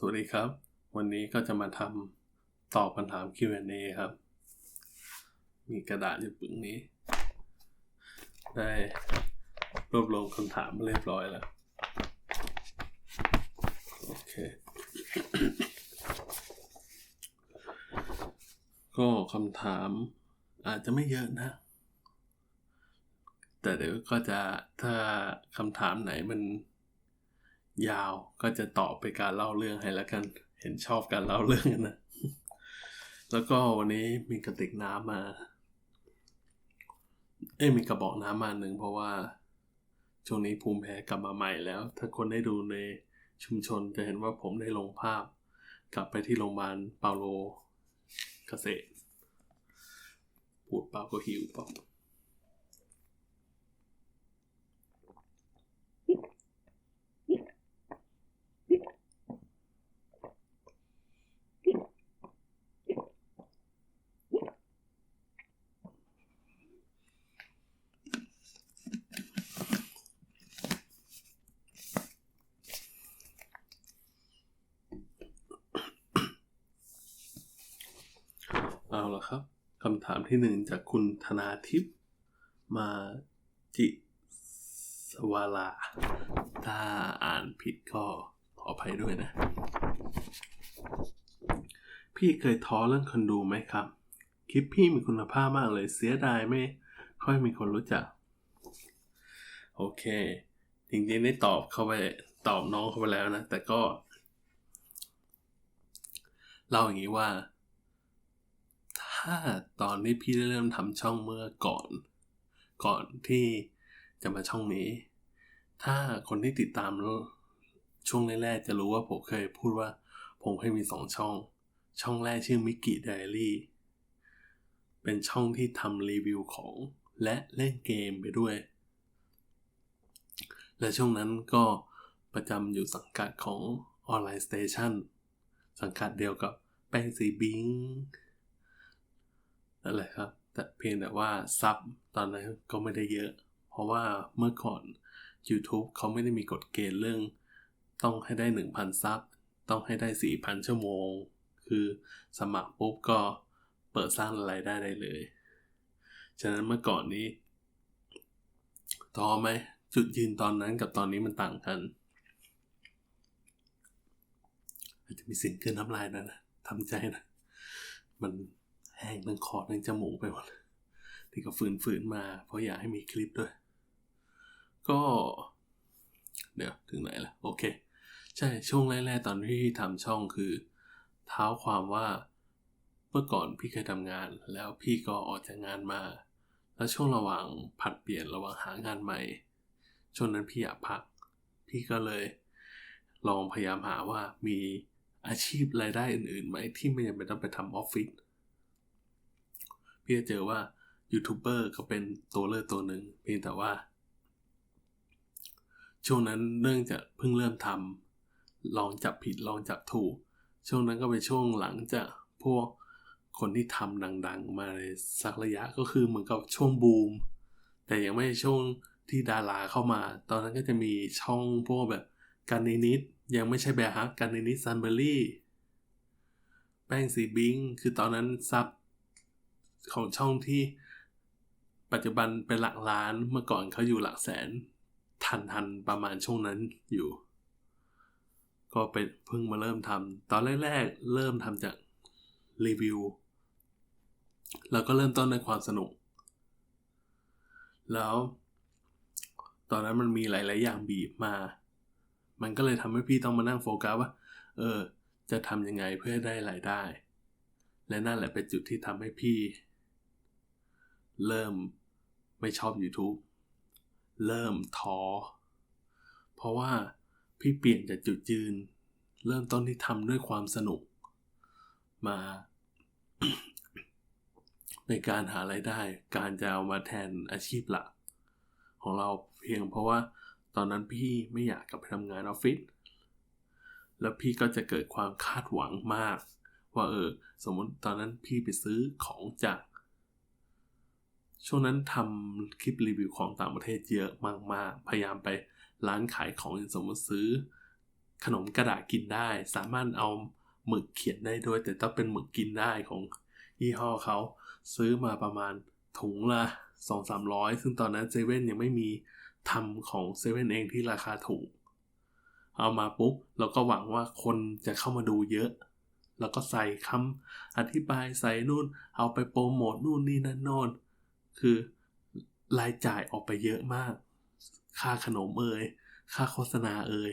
สวัสดีครับ วันนี้ก็จะมาทำตอบคำถาม Q&A ครับ มีกระดาษอยู่ปึงนี้ ได้รวบรวมคำถามเรียบร้อยแล้ว โอเค ก็คำถามอาจจะไม่เยอะนะ แต่เดี๋ยวก็จะถ้าคำถามไหนมัน ยาวก็จะตอบไปการเล่าเรื่องให้แล้วกัน เห็นชอบการเล่าเรื่องนะ แล้วก็วันนี้มีกระติกน้ำมา เอ้มีกระบอกน้ำมาหนึ่งเพราะว่าช่วงนี้ภูมิแพ้กลับมาใหม่แล้ว ถ้าคนได้ดูในชุมชนจะเห็นว่าผมได้ลงภาพ กลับไปที่โรงพยาบาลเปาโลเกษตร พูดเปล่าก็หิวเปล่า ละครับคำถามที่หนึ่งจากคุณธนาทิพย์มาจิสวาลา ถ้าอ่านผิดก็ขออภัยด้วยนะ พี่เคยท้อเรื่องคนดูไหมครับ คลิปพี่มีคุณภาพมากเลยเสียดายไม่ค่อยมีคนรู้จัก โอเค จริงๆได้ตอบเข้าไปตอบน้องเข้าไปแล้วนะ แต่ก็ เล่าอย่างนี้ว่า ถ้าตอนที่พี่ได้เริ่มทำช่องเมื่อก่อน ก่อนที่จะมาช่องนี้ ถ้าคนที่ติดตามช่วงแรกๆจะรู้ว่าผมเคยพูดว่า ผมเคยมีสองช่อง ช่องแรกชื่อมิกกี้ไดอารี่เป็นช่องที่ทำรีวิวของและเล่นเกมไปด้วย และช่วงนั้นก็ประจำอยู่สังกัดของออนไลน์สเตชันสังกัดเดียวกับแป้งสีบิง นั่นแหละครับ แต่เพียงแต่ว่าซับตอนนั้นก็ไม่ได้เยอะ เพราะว่าเมื่อก่อน YouTube เขาไม่ได้มีกฎเกณฑ์เรื่อง ต้องให้ได้ 1,000 ซับ ต้องให้ได้ 4,000 ชั่วโมง คือสมัครปุ๊บก็เปิดสร้างรายได้ได้เลย ฉะนั้นเมื่อก่อนนี้ท้อไหมจุดยืนตอนนั้นกับตอนนี้มันต่างกันอาจจะมีสิ่งขึ้นน้ำลายนะนะทำใจนะ มัน แห้งทั้งคอทั้งจมูกไปหมดที่ก็ฝืนๆมา เพราะอยากให้มีคลิปด้วย ก็ เดี๋ยวถึงไหนละโอเค ใช่ช่วงแรกๆตอนที่ทำช่องคือเท้าความว่าเมื่อก่อนพี่เคยทำงาน แล้วพี่ก็ออกจากงานมา แล้วช่วงระหว่างผัดเปลี่ยนระหว่างหางานใหม่ช่วงนั้นพี่อยากพัก พี่ก็เลย ลองพยายามหาว่ามีอาชีพรายได้อื่นๆไหมที่ไม่จำเป็นต้องไปทำออฟฟิศ พี่จะเจอว่ายูทูบเบอร์ก็เป็นตัวเลือกตัวหนึ่งเพียงแต่ว่า ช่วงนั้นเนื่องจากเพิ่งเริ่มทำลองจับผิดลองจับถูก ช่วงนั้นก็เป็นช่วงหลังจากพวกคนที่ทำดัง ๆ มาในสักระยะก็คือเหมือนกับช่วงบูม แต่ยังไม่ช่วงที่ดาราเข้ามา ตอนนั้นก็จะมีช่องพวกแบบการนินิดยังไม่ใช่แบร์ฮักการนินิดซันเบอรี่แป้งสีบิงคือตอนนั้นซับ ของช่องที่ปัจจุบันเป็นหลักล้านเมื่อก่อนเขาอยู่หลักแสนทันทันประมาณช่วงนั้นอยู่ ก็เป็นเพิ่งมาเริ่มทำตอนแรกๆ เริ่มทำจากรีวิวแล้วก็เริ่มต้นในความสนุก แล้ว ตอนนั้นมันมีหลาย ๆ อย่างบีบมา มันก็เลยทำให้พี่ต้องมานั่งโฟกัสว่า เออ จะทำยังไงเพื่อได้รายได้ และนั่นแหละเป็นจุดที่ทำให้พี่ เริ่มไม่ชอบ YouTube เริ่มท้อ เพราะว่าพี่เปลี่ยนจากจุดยืน เริ่มต้นที่ทำด้วยความสนุก มา ในการหาไรายได้ การจะเอามาแทนอาชีพหลักของเราเพียงเพราะว่าตอนนั้นพี่ไม่อยากกลับไปทำงานออฟฟิศแล้วพี่ก็จะเกิดความคาดหวังมาก ว่าเออ สมมติตอนนั้นพี่ไปซื้อของจาก ช่วงนั้นทำคลิปรีวิวของต่างประเทศเยอะมากๆ พยายามไปร้านขายของอย่างสมมติซื้อ ขนมกระดาษกินได้ สามารถเอาหมึกเขียนได้ด้วย แต่ต้องเป็นหมึกกินได้ของยี่ห้อเขาซื้อมาประมาณถุงละสองสามร้อยซึ่งตอนนั้นเซเว่นยังไม่มีทำของเซเว่นเองที่ราคาถูก เอามาปุ๊บเราก็หวังว่าคนจะเข้ามาดูเยอะ แล้วก็ใส่คำอธิบายใส่นู่น เอาไปโปรโมทนู่นนี่นั่นโน่น คือรายจ่ายออกไปเยอะมาก ค่าขนมเอ่ยค่าโฆษณาเอ่ย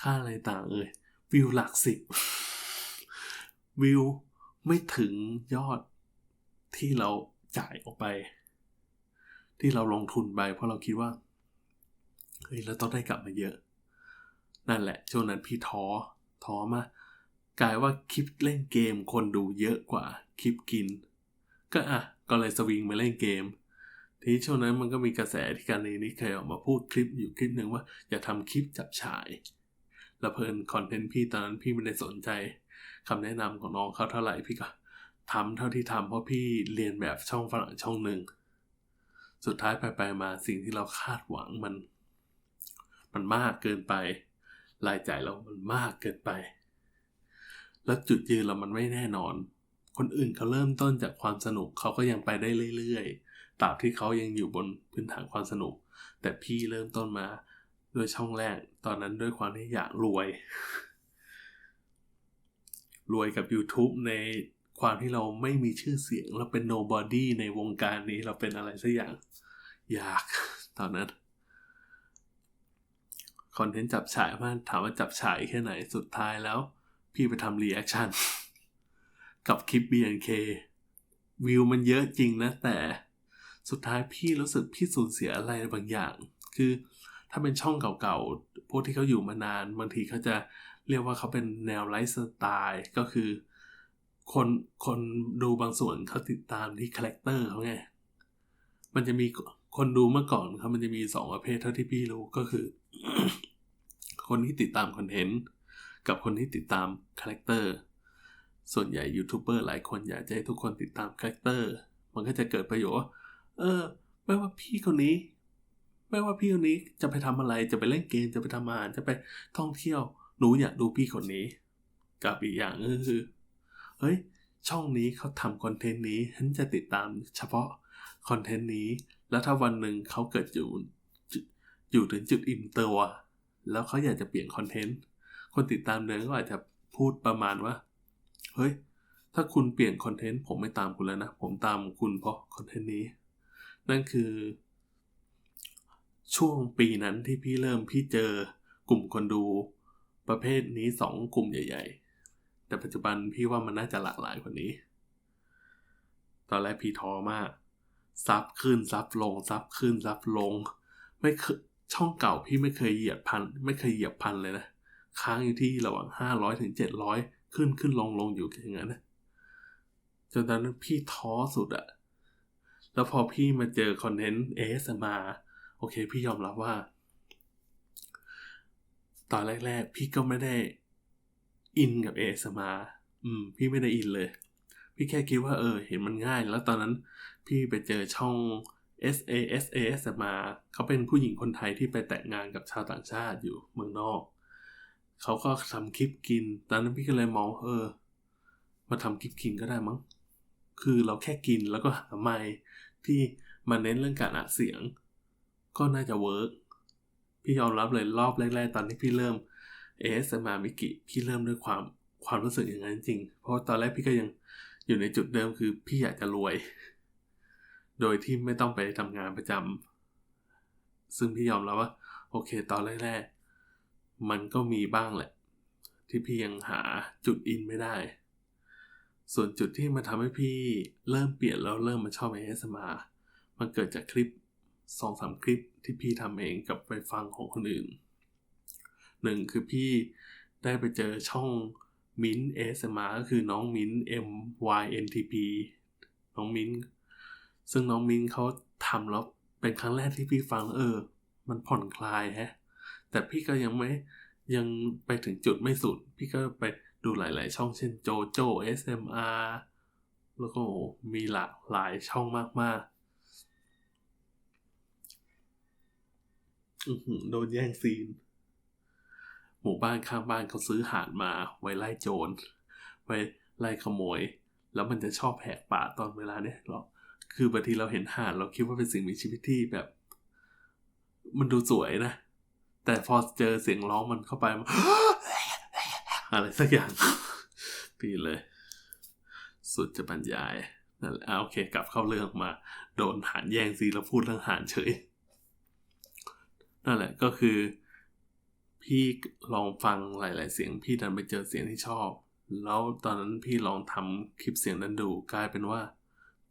ค่าอะไรต่างเอ่ยวิวหลักสิบวิวไม่ถึงยอดที่เราจ่ายออกไป ที่เราลงทุนไป เพราะเราคิดว่าเฮ้ยเราต้องได้กลับมาเยอะ นั่นแหละช่วงนั้นพี่ท้อท้อมากกลายว่าคลิปเล่นเกมคนดูเยอะกว่าคลิปกิน ก็อะก็เลยสวิงมาเล่นเกม ทีช่วงนั้นมันก็มีกระแสที่การนี้เคยออกมาพูดคลิปอยู่คลิปหนึ่งว่า อย่าทำคลิปจับฉายแล้วเพลินคอนเทนต์พี่ตอนนั้นพี่ไม่ได้สนใจคำแนะนำของน้องเขาเท่าไหร่พี่ก็ทำเท่าที่ทำเพราะพี่เรียนแบบช่องฝรั่งช่องหนึ่งสุดท้ายไปไปมาสิ่งที่เราคาดหวังมัน มันมากเกินไป รายจ่ายเรามันมากเกินไป แล้วจุดยืนเรามันไม่แน่นอน คนอื่นเขาเริ่มต้นจากความสนุกเขาก็ยังไปได้เรื่อยๆ ตราบที่เขายังอยู่บนพื้นฐานความสนุก แต่พี่เริ่มต้นมาด้วยช่องแรก ตอนนั้นด้วยความที่อยากรวย รวยกับ YouTube ในความที่เราไม่มีชื่อเสียง เราเป็น nobody ในวงการนี้เราเป็นอะไรสักอย่าง อยาก ตอนนั้นคอนเทนต์จับฉายมาถามว่าจับฉายแค่ไหนสุดท้ายแล้ว พี่ไปทำรีแอคชั่นกับคลิป B&K วิวมันเยอะจริงนะแต่ สุดท้ายพี่รู้สึกพี่สูญเสียอะไรบางอย่าง คือถ้าเป็นช่องเก่าๆ พวกที่เขาอยู่มานาน บางทีเขาจะเรียกว่าเขาเป็นแนวไลฟ์สไตล์ก็คือ คนคนดูบางส่วนเขาติดตามที่คาแรคเตอร์เขาไง มันจะมีคนดูเมื่อก่อนครับมันจะมีสองประเภทเท่าที่พี่รู้ก็คือ คนที่ติดตามคอนเทนต์กับคนที่ติดตามคาแรคเตอร์ส่วนใหญ่ยูทูบเบอร์หลายคนอยากจะให้ทุกคนติดตามคาแรคเตอร์มันก็จะเกิดประโยชน์ เออ ไม่ว่าพี่คนนี้ ไม่ว่าพี่คนนี้จะไปทำอะไรจะไปเล่นเกมจะไปทำงานจะไปท่องเที่ยวหนูอยากดูพี่คนนี้ กับอีกอย่างก็คือเฮ้ย ช่องนี้เขาทำคอนเทนต์นี้ฉันจะติดตามเฉพาะคอนเทนต์นี้ แล้วถ้าวันหนึ่งเขาเกิดอยู่อยู่ถึงจุดอิ่มตัวแล้วเขาอยากจะเปลี่ยนคอนเทนต์ คนติดตามเดิมก็อาจจะพูดประมาณว่า เฮ้ย ถ้าคุณเปลี่ยนคอนเทนต์ผมไม่ตามคุณแล้วนะ ผมตามคุณเพราะคอนเทนต์นี้ นั่นคือ ช่วงปีนั้นที่พี่เริ่มพี่เจอกลุ่มคนดูประเภทนี้สองกลุ่มใหญ่ ๆ แต่ปัจจุบันพี่ว่ามันน่าจะหลากหลายกว่านี้ ตอนแรกพี่ท้อมาก ซับขึ้นซับลง ซับขึ้นซับลง ไม่เคยช่องเก่าพี่ไม่เคยเหยียบพัน ไม่เคยเหยียบพันเลยนะ ค้างอยู่ที่ระหว่างห้าร้อยถึงเจ็ดร้อยขึ้นขึ้นลงลงอยู่อย่างนั้นนะจนตอนนั้นพี่ท้อสุดอะ แล้วพอพี่มาเจอคอนเทนต์เอสมาโอเค พี่ยอมรับว่า ตอนแรก ๆ พี่ก็ไม่ได้อินกับเอสมาอืม พี่ไม่ได้อินเลย พี่แค่คิดว่าเออ เห็นมันง่าย แล้วตอนนั้นพี่ไปเจอช่อง S A S A S มาเขาเป็นผู้หญิงคนไทยที่ไปแต่งงานกับชาวต่างชาติอยู่เมืองนอก เขาก็ทำคลิปกิน ตอนนั้นพี่ก็เลยมองเออ มาทำคลิปกินก็ได้มั้ง คือเราแค่กินแล้วก็หาไม้ ที่มาเน้นเรื่องการอัดเสียง ก็น่าจะเวิร์กพี่ยอมรับเลยรอบแรกๆ ตอนที่พี่เริ่มเอสมามิกิพี่เริ่มด้วยความความรู้สึกอย่างนั้นจริง เพราะตอนแรกพี่ก็ยังอยู่ในจุดเดิมคือพี่อยากจะรวย โดยที่ไม่ต้องไปทำงานประจำซึ่งพี่ยอมรับว่า โอเค ตอนแรกๆ มันก็มีบ้างแหละ ที่พี่ยังหาจุดอินไม่ได้ ส่วนจุดที่มาทำให้พี่เริ่มเปลี่ยนแล้วเริ่มมาชอบเอสมามันเกิดจากคลิปสองสามคลิปที่พี่ทำเองกับไปฟังของคนอื่นหนึ่งคือพี่ได้ไปเจอช่องมิ้นเอสมาก็คือน้องมิ้น M Y N T P น้องมิ้น ซึ่งน้องมิ้นเขาทำแล้วเป็นครั้งแรกที่พี่ฟังเออ มันผ่อนคลายแฮะ แต่พี่ก็ยังไม่ยังไปถึงจุดไม่สุด พี่ก็ไป ดูหลาย ๆ ช่องเช่นโจโจ SMR แล้วก็มีหลากหลายช่องมาก ๆ โดนแย่งซีน หมู่บ้านข้างบ้านเขาซื้อหานมาไว้ไล่โจร ไว้ไล่ขโมย แล้วมันจะชอบแหกป่าตอนเวลาเนี้ยหรอคือบางทีเราเห็นหานเราคิดว่าเป็นสิ่งมีชีวิตที่แบบ มันดูสวยนะ แต่พอเจอเสียงร้องมันเข้าไปมัน อะไรสักอย่างปีเลย สุดจะบรรยายนั่นแหละอะโอเค กลับเข้าเรื่องมา โดนหานแย่งซีแล้วพูดเรื่องหานเฉย นั่นแหละก็คือ พี่ลองฟังหลาย ๆ เสียง พี่ดันไปเจอเสียงที่ชอบ แล้วตอนนั้นพี่ลองทำคลิปเสียงนั้นดูกลายเป็นว่า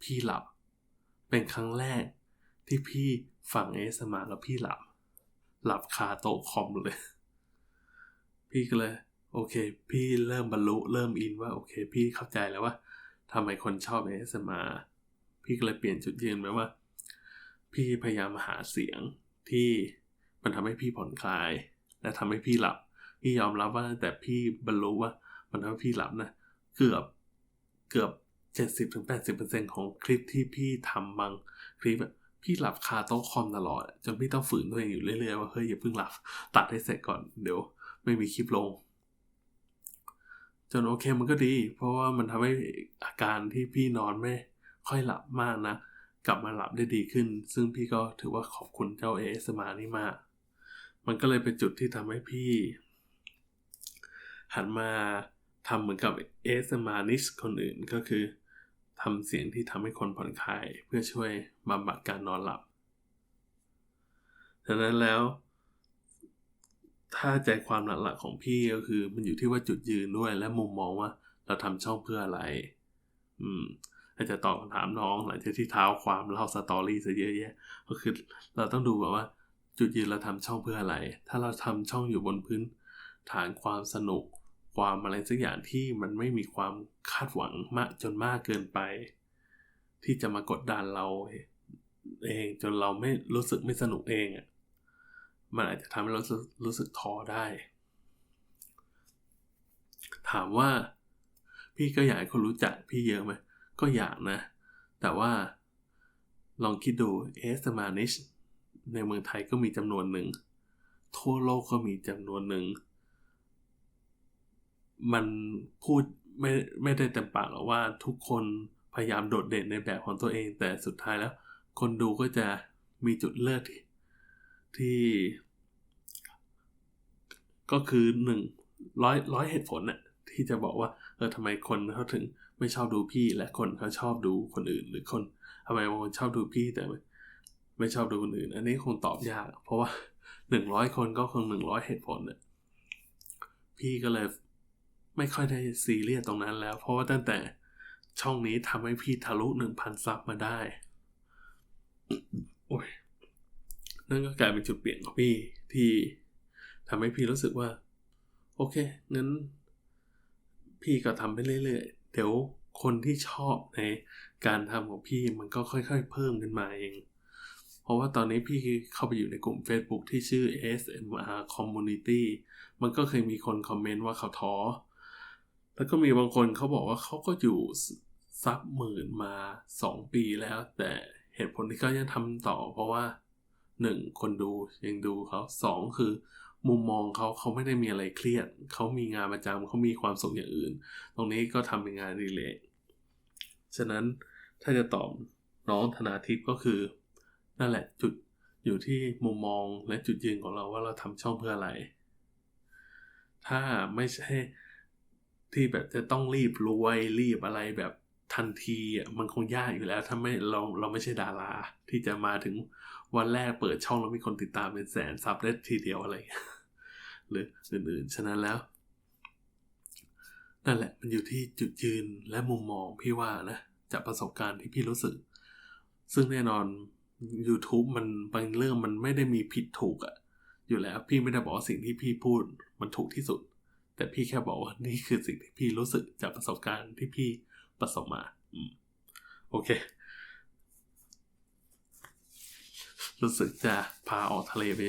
พี่หลับ เป็นครั้งแรก ที่พี่ฟังเอสมาแล้วพี่หลับ หลับคาโต๊ะคอมเลย พี่ก็เลย โอเค พี่เริ่มบรรลุเริ่มอินว่าโอเค พี่เข้าใจแล้วว่าทำไมคนชอบ ASMR พี่ก็เลยเปลี่ยนจุดยืนไปว่า พี่พยายามหาเสียงที่มันทำให้พี่ผ่อนคลาย และทำให้พี่หลับ พี่ยอมรับว่าแต่พี่บรรลุว่ามันทำให้พี่หลับนะเกือบเกือบเจ็ดสิบถึงแปดสิบเปอร์เซ็นของคลิปที่พี่ทำบางคลิปพี่หลับคาโต๊ะคอมตลอด จนพี่ต้องฝืนตัวเองอยู่เรื่อยๆว่าเฮ้ยอย่าเพิ่งหลับตัดให้เสร็จก่อนเดี๋ยว ไม่มีคลิปลง นโอเคมันก็ดี เพราะว่ามันทำให้อาการที่พี่นอนไม่ค่อยหลับมากนะ กลับมาหลับได้ดีขึ้น ซึ่งพี่ก็ถือว่าขอบคุณเจ้าเอสมานี่มาก มันก็เลยเป็นจุดที่ทำให้พี่ หันมาทำเหมือนกับเอสมานิสคนอื่นก็คือทำเสียงที่ทำให้คนผ่อนคลาย เพื่อช่วยบำบัดการนอนหลับ ดังนั้นแล้ว ถ้าใจความหลักๆของพี่ก็คือ มันอยู่ที่ว่าจุดยืนด้วย และมุมมองว่า เราทำช่องเพื่ออะไร อืมอาจจะตอบคำถามน้องหลังจากที่เท้าความเล่าสตอรี่ซะเยอะแยะ ก็คือเราต้องดูแบบว่า จุดยืนเราทำช่องเพื่ออะไร ถ้าเราทำช่องอยู่บนพื้น ฐานความสนุก ความอะไรสักอย่างที่มันไม่มีความคาดหวังมากจนมากเกินไป ที่จะมากดดันเราเองจนเราไม่รู้สึกไม่สนุกเองอะ มันอาจจะทำให้เรารู้สึกท้อได้ ถามว่า พี่ก็อยากให้คนรู้จักพี่เยอะไหมก็อยากนะ แต่ว่าลองคิดดูเอสมานิชในเมืองไทยก็มีจำนวนหนึ่ง ทั่วโลกก็มีจำนวนหนึ่ง มันพูดไม่ไม่ได้เต็มปากหรอกว่าทุกคนพยายามโดดเด่นในแบบของตัวเอง แต่สุดท้ายแล้ว คนดูก็จะมีจุดเลิกที่ ที่ก็คือหนึ่งร้อยร้อยเหตุผลน่ะที่จะบอกว่าเออทำไมคนเขาถึงไม่ชอบดูพี่และคนเขาชอบดูคนอื่น หรือคนทำไมบางคนชอบดูพี่แต่ไม่ชอบดูคนอื่น อันนี้คงตอบยาก เพราะว่าหนึ่งร้อยคนก็คงหนึ่งร้อยเหตุผลเนี่ยพี่ก็เลยไม่ค่อยได้ซีเรียสตรงนั้นแล้ว เพราะว่าตั้งแต่ช่องนี้ทำให้พี่ทะลุหนึ่งพันซับมาได้ โอ้ย นั่นก็กลายเป็นจุดเปลี่ยนของพี่ที่ทำให้พี่รู้สึกว่า โอเคงั้น พี่ก็ทำไปเรื่อยๆเดี๋ยวคนที่ชอบในการทำของพี่มันก็ค่อยๆ เพิ่มขึ้นมาเอง เพราะว่าตอนนี้พี่เข้าไปอยู่ในกลุ่ม Facebook ที่ชื่อ SMR Community มันก็เคยมีคนคอมเมนต์ว่าเขาท้อ แล้วก็มีบางคนเขาบอกว่าเขาก็อยู่ซับหมื่นมา 2 ปีแล้ว แต่เหตุผลที่เขายังทำต่อ เพราะว่า 1. คนดูยังดูเขาสองคือ มุมมองเขาเขาไม่ได้มีอะไรเครียด เขามีงานประจำเขามีความสุขอย่างอื่น ตรงนี้ก็ทำเป็นงานดีเลยฉะนั้นถ้าจะตอบน้องธนาทิพย์ก็คือ นั่นแหละจุดอยู่ที่มุมมองและจุดยืนของเราว่าเราทำช่องเพื่ออะไร ถ้าไม่ใช่ที่แบบจะต้องรีบรวยรีบอะไรแบบทันทีมันคงยากอยู่แล้ว ถ้าไม่เราเราไม่ใช่ดาราที่จะมาถึง วันแรกเปิดช่องแล้วมีคนติดตามเป็นแสนซับได้ทีเดียวอะไรหรืออื่นๆ ฉะนั้นแล้ว นั่นแหละมันอยู่ที่จุดยืนและมุมมองพี่ว่านะ จากประสบการณ์ที่พี่รู้สึก ซึ่งแน่นอน YouTube มันบางเรื่องมันไม่ได้มีผิดถูกอะอยู่แล้วพี่ไม่ได้บอกสิ่งที่พี่พูดมันถูกที่สุด แต่พี่แค่บอกว่านี่คือสิ่งที่พี่รู้สึกจากประสบการณ์ที่พี่ประสบมาอมโอเค รู้สึกจะพาออกทะเลไป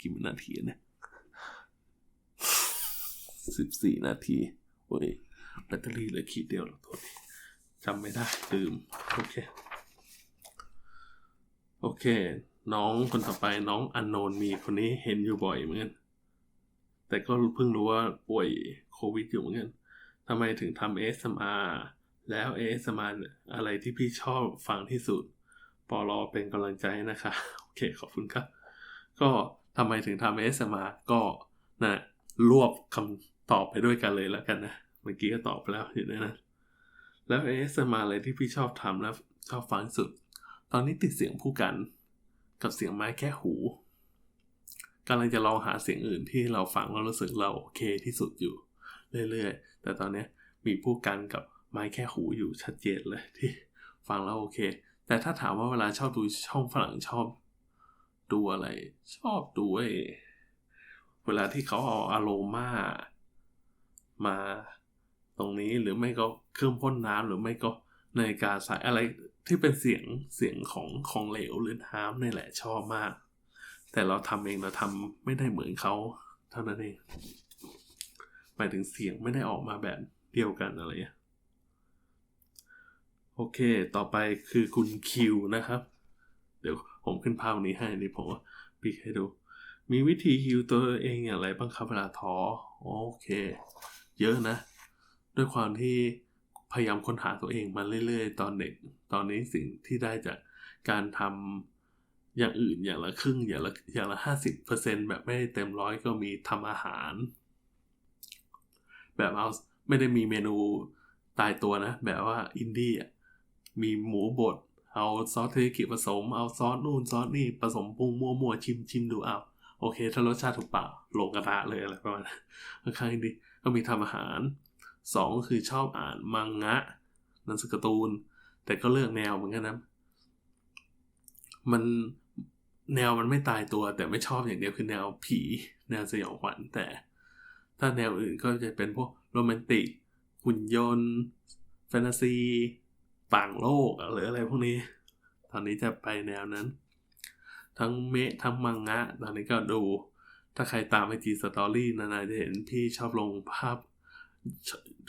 กี่นาทีเนี่ยสิบสี่นาทีโอ้ยแบตเตอรี่เหลือขีดเดียวแล้วโทษจำไม่ได้ลืมโอเค โอเค น้องคนต่อไปน้องอันโนนมีคนนี้เห็นอยู่บ่อยเหมือนกัน แต่ก็เพิ่งรู้ว่าป่วยโควิดอยู่เหมือนกันทำไมถึงทำ ASMR แล้ว ASMR อะไรที่พี่ชอบฟังที่สุด ปอรอเป็นกำลังใจนะคะ โอเค ขอบคุณครับ ก็ทำไมถึงทำ ASMR ก็นะรวบคำตอบไปด้วยกันเลยแล้วกันนะ เมื่อกี้ก็ตอบไปแล้วอยู่ในนั้นแล้ว ASMR อะไรที่พี่ชอบทำแล้วชอบฟังสุด ตอนนี้ติดเสียงผู้กัน กับเสียงไม้แค่หูกำลังจะลองหาเสียงอื่นที่เราฟังแล้วรู้สึกเราโอเคที่สุดอยู่เรื่อยๆ แต่ตอนนี้มีผู้กันกับไม้แค่หูอยู่ชัดเจนเลยที่ฟังแล้วโอเค แต่ถ้าถามว่าเวลาชอบดูช่องฝรั่งชอบ ดูอะไร ชอบดูไอ้เวลาที่เขาเอาอารมามาตรงนี้หรือไม่ก็เครื่องพ่นน้ำหรือไม่ก็นาฬิกาสายอะไรที่เป็นเสียงเสียงของของเหลวหรือน้ำนี่แหละชอบมาก แต่เราทำเองเราทำไม่ได้เหมือนเขาเท่านั้นเองหมายถึงเสียงไม่ได้ออกมาแบบเดียวกันอะไร โอเค ต่อไปคือคุณคิวนะครับ เดี๋ยวผมขึ้นภาพนี้ให้นี่ผมปิกให้ดู มีวิธีฮิวตัวเองอย่างไรบ้างครับเวลาท้อโอเค เยอะนะ ด้วยความที่พยายามค้นหาตัวเองมาเรื่อยๆ ตอนเด็ก ตอนนี้สิ่งที่ได้จากการทำอย่างอื่นอย่างละครึ่งอย่างละอย่างละห้าสิบเปอร์เซ็นแบบไม่ได้เต็มร้อยก็มีทำอาหาร แบบเอาไม่ได้มีเมนูตายตัวนะ แบบว่าอินดี้อะ มีหมูบด เอาซอสเทริกิผสม เอาซอสนู่นซอสนี่ผสมปรุงมั่วๆชิมชิมดูเอาโอเค ถ้ารสชาติถูกปากลงกระทะเลยอะไรประมาณนั้นค่อนข้างดีก็มีทำอาหารสองคือชอบอ่านมังงะหนังสือการ์ตูน แต่ก็เลือกแนวเหมือนกันนะมันแนวมันไม่ตายตัว แต่ไม่ชอบอย่างเดียวคือแนวผี แนวสยองขวัญแต่ ถ้าแนวอื่นก็จะเป็นพวกโรแมนติกหุ่นยนต์แฟนตาซี ต่างโลกหรืออะไรพวกนี้ ตอนนี้จะไปแนวนั้น ทั้งเมะทั้งมังงะ ตอนนี้ก็ดู ถ้าใครตามไอจีสตอรี่นานๆจะเห็นพี่ชอบลงภาพ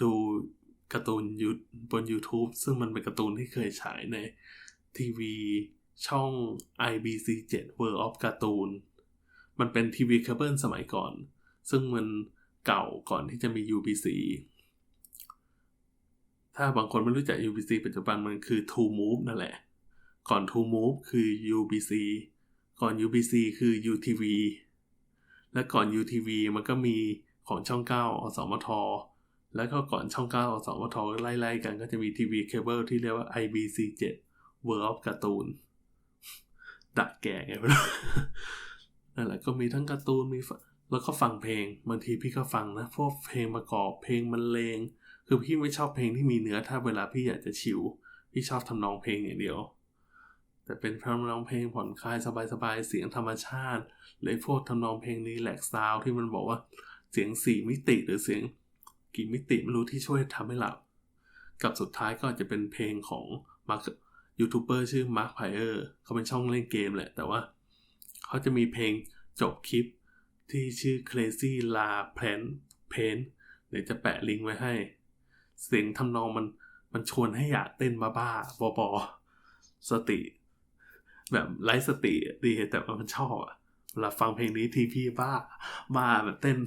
ดูการ์ตูนยูบน YouTube ซึ่งมันเป็นการ์ตูนที่เคยฉายในทีวีช่อง IBC7 World of Cartoon มันเป็นทีวีเคเบิลสมัยก่อน ซึ่งมันเก่าก่อนที่จะมี UBC ถ้าบางคนไม่รู้จัก UBC ปัจจุบันมันคือ To Move นั่นแหละ ก่อน To Move คือ UBC ก่อน UBC คือ UTV และก่อน UTV มันก็มีของช่อง 9 อสมท แล้วก็ก่อนช่อง 9 อสมท ไล่ๆกันก็จะมีทีวีเคเบิลที่เรียกว่า IBC7 World of Cartoon ดักแก่ไงไม่รู้นั่นแหละก็มีทั้งการ์ตูนมีแล้วก็ฟังเพลงบางทีพี่ก็ฟังนะ พวกเพลงประกอบเพลงมันเลง คือพี่ไม่ชอบเพลงที่มีเนื้อถ้าเวลาพี่อยากจะชิวพี่ชอบทำนองเพลงอย่างเดียว แต่เป็นทำนองเพลงผ่อนคลายสบายๆเสียงธรรมชาติหรือพวกทำนองเพลงนี้แหลกซาวที่มันบอกว่าเสียงสี่มิติหรือเสียงกี่มิติไม่รู้ที่ช่วยทำให้หลับ กับสุดท้ายก็จะเป็นเพลงของมาร์คยูทูบเบอร์ชื่อมาร์คไพเออร์เขาเป็นช่องเล่นเกมแหละ แต่ว่าเขาจะมีเพลงจบคลิปที่ชื่อ Crazy La Plan Pain เดี๋ยวจะแปะลิงก์ไว้ให้ เสียงทำนองมันมันชวนให้อยากเต้นมาบ้าบอบอสติ แบบไร้สติดีแต่มันชอบอะเวลาฟังเพลงนี้ทีพี่บ้าบ้าแบบเต้น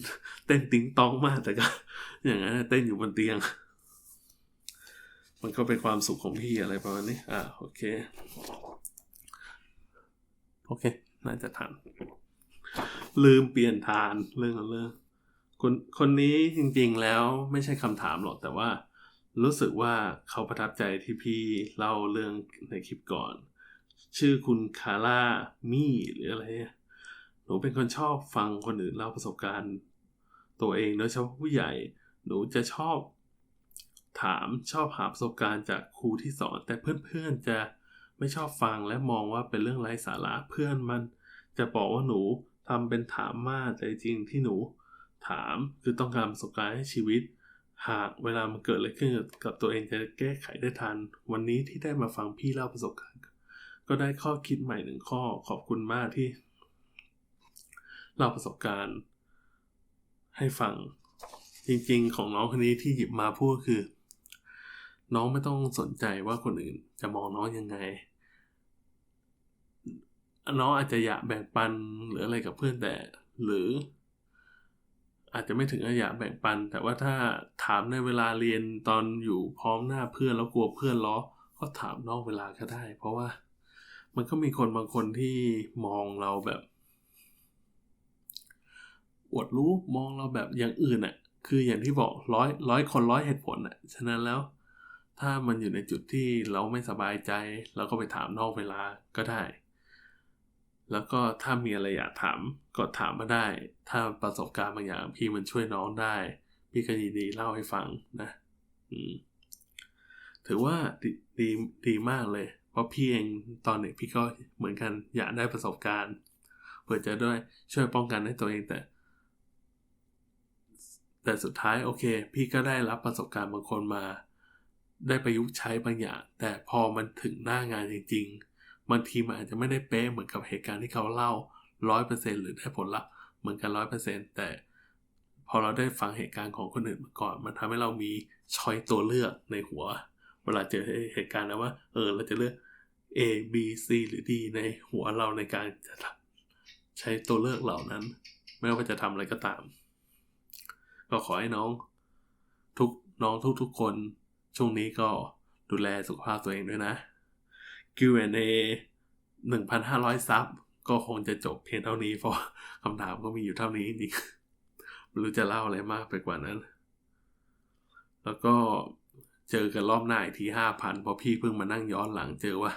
เต้นติ้งต้องมากแต่ก็ อย่างนั้นเต้นอยู่บนเตียง มันก็เป็นความสุขของพี่อะไรประมาณนี้ อ่าโอเค โอเค น่าจะทันลืมเปลี่ยนทานเรื่องเรื่อง คนคนนี้จริงๆแล้วไม่ใช่คำถามหรอกแต่ว่า รู้สึกว่าเขาประทับใจที่พี่เล่าเรื่องในคลิปก่อน ชื่อคุณคาร่ามี่หรืออะไรหนูเป็นคนชอบฟังคนอื่นเล่าประสบการณ์ ตัวเองโดยเฉพาะผู้ใหญ่ หนูจะชอบถามชอบหาประสบการณ์จากครูที่สอน แต่เพื่อนๆจะไม่ชอบฟังและมองว่าเป็นเรื่องไร้สาระเพื่อนมัน จะบอกว่าหนูทำเป็นถามมากแต่จริงที่หนู ถามคือต้องการประสบการณ์ให้ชีวิต หากเวลามันเกิดอะไรขึ้นกับตัวเองจะแก้ไขได้ทัน วันนี้ที่ได้มาฟังพี่เล่าประสบการณ์ ก็ได้ข้อคิดใหม่หนึ่งข้อขอบคุณมากที่เล่าประสบการณ์ ให้ฟังจริงๆ ของน้องคนนี้ที่หยิบมาพูดคือ น้องไม่ต้องสนใจว่าคนอื่นจะมองน้องยังไง น้องอาจจะอยากแบ่งปันหรืออะไรกับเพื่อนแต่ หรือ อาจจะไม่ถึงกับอยากแบ่งปัน แต่ว่าถ้าถามในเวลาเรียนตอนอยู่พร้อมหน้าเพื่อนแล้วกลัวเพื่อนล้อ ก็ถามนอกเวลาก็ได้ เพราะว่ามันก็มีคนบางคนที่มองเราแบบอวดรู้มองเราแบบอย่างอื่นอะ่ะ คืออย่างที่บอกร้อยร้อยคนร้อยเหตุผลอะ่ะ ฉะนั้นแล้ว ถ้ามันอยู่ในจุดที่เราไม่สบายใจ เราก็ไปถามนอกเวลาก็ได้ แล้วก็ถ้ามีอะไรอยากถามก็ถามมาได้ ถ้าประสบการณ์บางอย่างพี่มันช่วยน้องได้ พี่ก็ยินดีเล่าให้ฟังนะ อืม ถือว่าดีดีดีมากเลย เพราะพี่เองตอนเด็กพี่ก็เหมือนกันอยากได้ประสบการณ์เพื่อจะด้วยช่วยป้องกันให้ตัวเองแต่ แต่สุดท้ายโอเค พี่ก็ได้รับประสบการณ์บางคนมา ได้ประยุกต์ใช้บางอย่าง แต่พอมันถึงหน้างานจริง ๆ บางทีมันอาจจะไม่ได้เป๊ะเหมือนกับเหตุการณ์ที่เขาเล่าร้อยเปอร์เซ็นหรือได้ผลลัพธ์เหมือนกันร้อยเปอร์เซ็นแต่พอเราได้ฟังเหตุการณ์ของคนอื่นมาก่อน มันทำให้เรามีช้อยตัวเลือกในหัว เวลาเจอเหตุการณ์นะว่า เออ เราจะเลือก A B C หรือ D ในหัวเราในการจะใช้ตัวเลือกเหล่านั้น ไม่ว่าจะทำอะไรก็ตาม ก็ขอให้น้องทุกน้องทุกๆคน ช่วงนี้ก็ดูแลสุขภาพตัวเองด้วยนะ Q&A 1,500 ซับก็คงจะจบเพียงเท่านี้เพราะคำถามก็มีอยู่เท่านี้จริงไม่รู้จะเล่าอะไรมากไปกว่านั้น แล้วก็เจอกันรอบหน้าอีกทีห้าพันเพราะพี่เพิ่งมานั่งย้อนหลังเจอว่า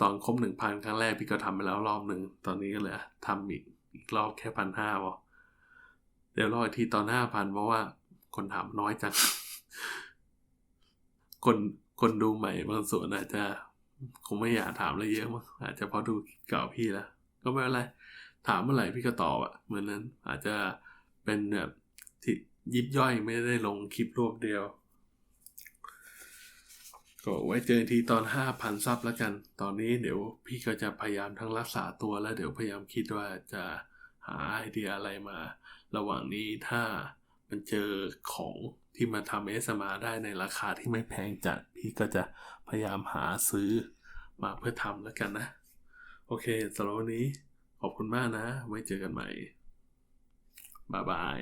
ตอนครบหนึ่งพันครั้งแรกพี่ก็ทำไปแล้วรอบหนึ่งตอนนี้ก็เหลือทำอีกอีกรอบแค่พันห้าพอเดี๋ยวรออีกทีตอนห้าพันเพราะว่าคนถามน้อยจัง คนคนดูใหม่บางส่วนอาจจะ คงไม่อยากถามอะไรเยอะมั้งอาจจะเพราะดูเก่าพี่แล้ว ก็ไม่เป็นไร ถามเมื่อไหร่พี่ก็ตอบอะเหมือนนั้น อาจจะเป็นแบบที่ยิบย่อยไม่ได้ลงคลิปรวบเดียว ก็ไว้เจอทีตอนห้าพันซับแล้วกัน ตอนนี้เดี๋ยวพี่ก็จะพยายามทั้งรักษาตัวแล้วเดี๋ยวพยายามคิดว่าจะหาไอเดียอะไรมา ระหว่างนี้ถ้ามันเจอของ ที่มาทำเอสมาได้ในราคาที่ไม่แพงจัด พี่ก็จะพยายามหาซื้อมาเพื่อทำแล้วกันนะ โอเคสำหรับวันนี้ขอบคุณมากนะ ไว้เจอกันใหม่ บ๊ายบาย